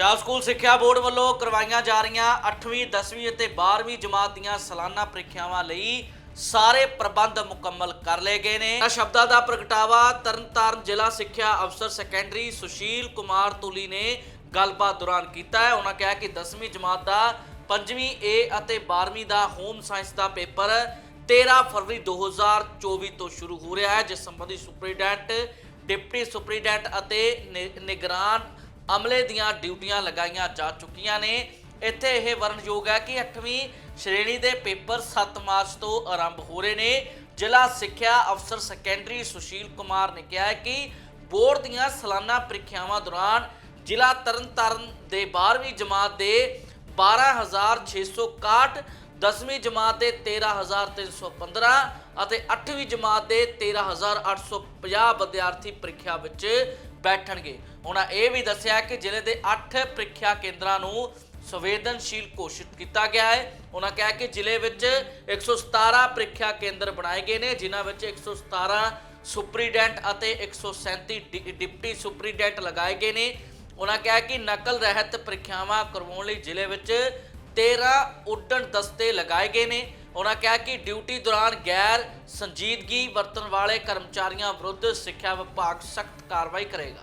Punjab school ਸਿੱਖਿਆ board ਵੱਲੋਂ ਕਰਵਾਈਆਂ ਜਾ ਰਹੀਆਂ 8ਵੀਂ 10ਵੀਂ ਅਤੇ 12ਵੀਂ ਜਮਾਤ ਦੀਆਂ ਸਾਲਾਨਾ ਪ੍ਰੀਖਿਆਵਾਂ ਲਈ ਸਾਰੇ ਪ੍ਰਬੰਧ ਮੁਕੰਮਲ ਕਰ ਲਏ ਗਏ ਨੇ। ਸ਼ਬਦਾਂ ਦਾ ਪ੍ਰਗਟਾਵਾ ਤਰਨਤਾਰਨ ਜ਼ਿਲ੍ਹਾ ਸਿੱਖਿਆ ਅਫਸਰ ਸੈਕੰਡਰੀ ਸੁਸ਼ੀਲ ਕੁਮਾਰ ਤੁਲੀ ਨੇ ਗੱਲਬਾਤ ਦੌਰਾਨ ਕੀਤਾ ਹੈ। ਉਹਨਾਂ ਕਿਹਾ ਕਿ 10ਵੀਂ ਜਮਾਤ ਦਾ 5ਵੀਂ ਏ ਅਤੇ 12ਵੀਂ ਦਾ ਹੋਮ ਸਾਇੰਸ ਦਾ ਪੇਪਰ 13 ਫਰਵਰੀ 2024 ਤੋਂ ਸ਼ੁਰੂ ਹੋ ਰਿਹਾ ਹੈ, ਜਿਸ ਸੰਬੰਧੀ ਸੁਪਰੀਡੈਂਟ, ਡਿਪਟੀ ਸੁਪਰੀਡੈਂਟ ਅਤੇ ਨਿਗਰਾਨ ਅਮਲੇ ਦੀਆਂ ਡਿਊਟੀਆਂ ਲਗਾਈਆਂ ਜਾ ਚੁੱਕੀਆਂ ਨੇ। ਇੱਥੇ ਇਹ ਵਰਣਯੋਗ ਹੈ ਕਿ 8ਵੀਂ ਸ਼੍ਰੇਣੀ ਦੇ ਪੇਪਰ 7 ਮਾਰਚ ਤੋਂ ਆਰੰਭ ਹੋ ਰਹੇ ਨੇ। ਜ਼ਿਲ੍ਹਾ ਸਿੱਖਿਆ ਅਫਸਰ ਸੈਕੰਡਰੀ ਸੁਸ਼ੀਲ ਕੁਮਾਰ ਨੇ ਕਿਹਾ ਹੈ ਕਿ ਬੋਰਡ ਦੀਆਂ ਸਾਲਾਨਾ ਪ੍ਰੀਖਿਆਵਾਂ ਦੌਰਾਨ ਜ਼ਿਲ੍ਹਾ ਤਰਨਤਾਰਨ ਦੇ 12ਵੀਂ ਜਮਾਤ ਦੇ 12661 ਦਸਵੀਂ ਜਮਾਤ ਦੇ 13315 ਅਤੇ 8ਵੀਂ ਜਮਾਤ ਦੇ 13850 ਵਿਦਿਆਰਥੀ ਪ੍ਰੀਖਿਆ ਵਿੱਚ ਬੈਠਣਗੇ। ਉਹਨਾਂ ਇਹ ਵੀ ਦੱਸਿਆ ਕਿ ਜ਼ਿਲ੍ਹੇ ਦੇ 8 ਪ੍ਰੀਖਿਆ ਕੇਂਦਰਾਂ ਨੂੰ ਸੰਵੇਦਨਸ਼ੀਲ ਘੋਸ਼ਿਤ ਕੀਤਾ ਗਿਆ ਹੈ। ਉਹਨਾਂ ਕਿਹਾ ਕਿ ਜ਼ਿਲ੍ਹੇ ਵਿੱਚ 117 ਪ੍ਰੀਖਿਆ ਕੇਂਦਰ ਬਣਾਏ ਗਏ ਨੇ, ਜਿਨ੍ਹਾਂ ਵਿੱਚ 117 ਸੁਪਰੀਡੈਂਟ ਅਤੇ 137 ਡਿ- ਡਿਪਟੀ ਸੁਪਰੀਡੈਂਟ ਲਗਾਏ ਗਏ ਨੇ। ਉਹਨਾਂ ਕਿਹਾ ਕਿ ਨਕਲ ਰਹਿਤ ਪ੍ਰੀਖਿਆਵਾਂ ਕਰਵਾਉਣ ਲਈ ਜ਼ਿਲ੍ਹੇ ਵਿੱਚ 13 ਉੱਡਣ ਦਸਤੇ ਲਗਾਏ ਗਏ ਨੇ। ਉਹਨਾਂ ਕਿਹਾ ਕਿ ਡਿਊਟੀ ਦੌਰਾਨ ਗੈਰ ਸੰਜੀਦਗੀ ਵਰਤਣ ਵਾਲੇ ਕਰਮਚਾਰੀਆਂ ਵਿਰੁੱਧ ਸਿੱਖਿਆ ਵਿਭਾਗ ਸਖਤ ਕਾਰਵਾਈ ਕਰੇਗਾ।